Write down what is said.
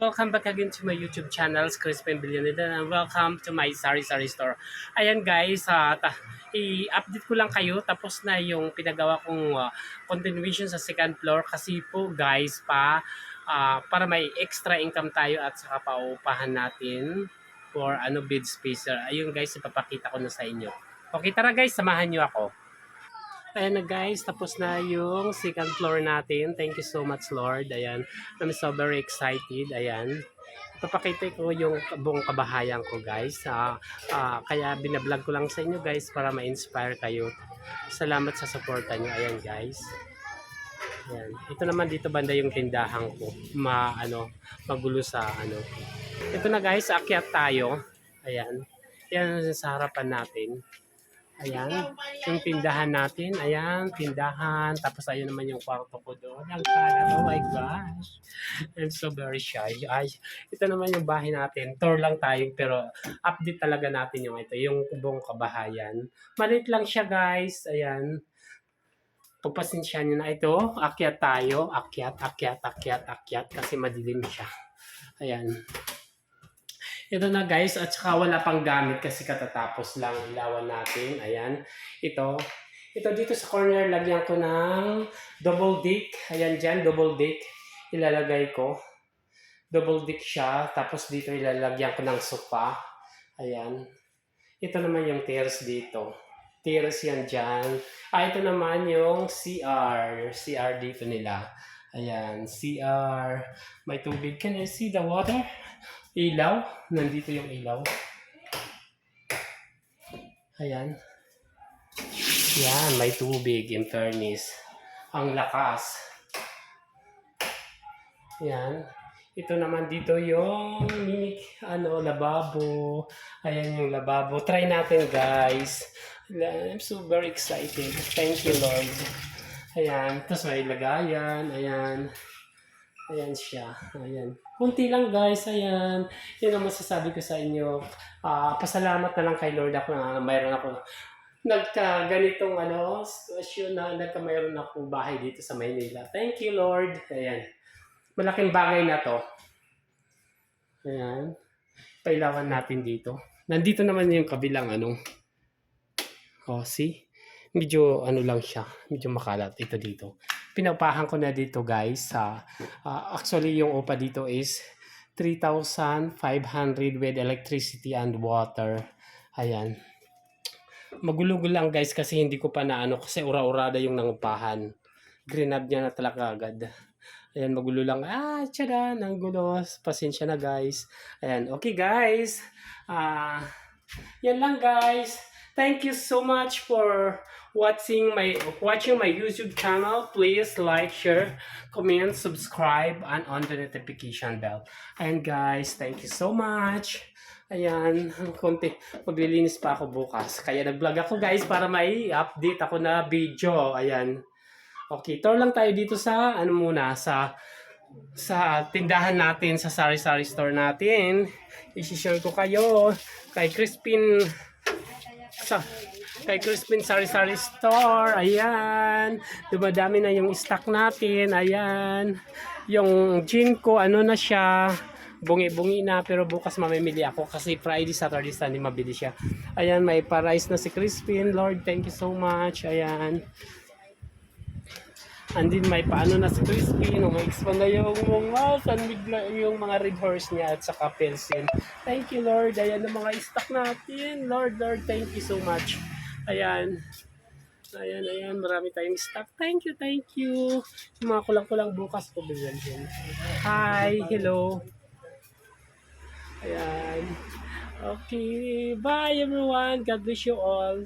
Welcome back again to my YouTube channel, Crispin Billionaire, and welcome to my Sari Sari Store. Ayan guys, ta- i-update ko lang kayo, tapos na yung pinagawa kong ah, continuation sa second floor kasi po guys, pa, ah, para may extra income tayo at saka paupahan natin for ano bid spacer. Ayun guys, ipapakita ko na sa inyo. Okay, tara guys, samahan nyo ako. Ayan na guys, tapos na yung second floor natin. Thank you so much Lord. Ayan, I'm so very excited. Ayan. Papakita ko yung buong kabahayan ko guys. Ah, ah, kaya binablog ko lang sa inyo guys para ma-inspire kayo. Salamat sa suporta nyo. Ayan guys. Ayan. Ito naman dito banda yung tindahan ko. Ma, ano, magulo sa ano. Ito na guys, akyat tayo. Ayan. Yan sa harapan natin. Ayan, yung tindahan natin. Ayan, tindahan. Tapos ayun naman yung kwarto ko doon. Ang kalat. Oh my gosh. I'm so very shy. Ay, ito naman yung bahay natin. Tour lang tayo pero update talaga natin yung ito. Yung buong kabahayan. Malit lang siya guys. Ayan. Pagpasensya nyo na ito. Akyat tayo. Akyat, akyat, akyat, akyat. Kasi madilim siya. Ayan. Ito na guys, at saka wala pang gamit kasi katatapos lang ilawan natin. Ayan, ito. Ito dito sa corner, lagyan ko ng double dick. Ayan dyan, double dick. Ilalagay ko. Double dick siya. Tapos dito ilalagyan ko ng sofa. Ayan. Ito naman yung tiers dito. Tiers yan dyan. Ah, ito naman yung CR. CR dito nila. Ayan, CR. May tubig. Can you see the water? Ilaw. Nandito yung ilaw. Ayan. Yan, may tubig in fairness. Ang lakas. Yan. Ito naman dito yung mini, ano, lababo. Ayan yung lababo. Try natin, guys. I'm so very excited. Thank you, Lord. Ayan. Tapos may lagayan. Ayan. Ayan siya. Ayan. Kunti lang guys. Ayan. Yan ang masasabi ko sa inyo. Ah, pasalamat na lang kay Lord ako na mayroon ako nagka ganitong ano, sitwasyon na nagka mayroon akong bahay dito sa Maynila. Thank you Lord. Ayan. Malaking bagay na to. Ayan. Pailawan natin dito. Nandito naman yung kabilang ano. Oh, see? Medyo ano lang siya. Medyo makalat. Ito dito pinapahan ko na dito guys sa uh, actually yung upa dito is 3,500 with electricity and water. Ayan. Magulo-gulo lang guys kasi hindi ko pa na ano kasi ura-urada yung nangupahan grenade niya na talaga agad. Ayan magulo lang. Ah tiyada nang gulo pasensya na guys. Ayan okay guys. Ah uh, yan lang guys thank you so much for watching my watching my YouTube channel. Please like, share, comment, subscribe, and on the notification bell. And guys, thank you so much. Ayan, konti. Maglilinis pa ako bukas. Kaya nag-vlog ako guys para may update ako na video. Ayan. Okay, tour lang tayo dito sa ano muna sa sa tindahan natin sa Sari Sari store natin. I-share ko kayo kay Crispin sa kay Crispin Sari Sari Store. Ayan. Dumadami na yung stock natin. Ayan. Yung gin ko, ano na siya. Bungi-bungi na. Pero bukas mamimili ako kasi Friday, Saturday, Sunday mabili siya. Ayan. May pa-rice na si Crispin. Lord, thank you so much. Ayan. And then may paano na si Crispy, no, expand na yung mga sanbigla, yung mga red horse niya at saka Pelsin. Thank you Lord, ayan ang mga stock natin. Lord, Lord, thank you so much. Ayan. Ayan, ayan. Marami tayong stock. Thank you, thank you. Yung mga kulang-kulang bukas ko bigyan din. Hi, hello. Ayan. Okay. Bye everyone. God bless you all.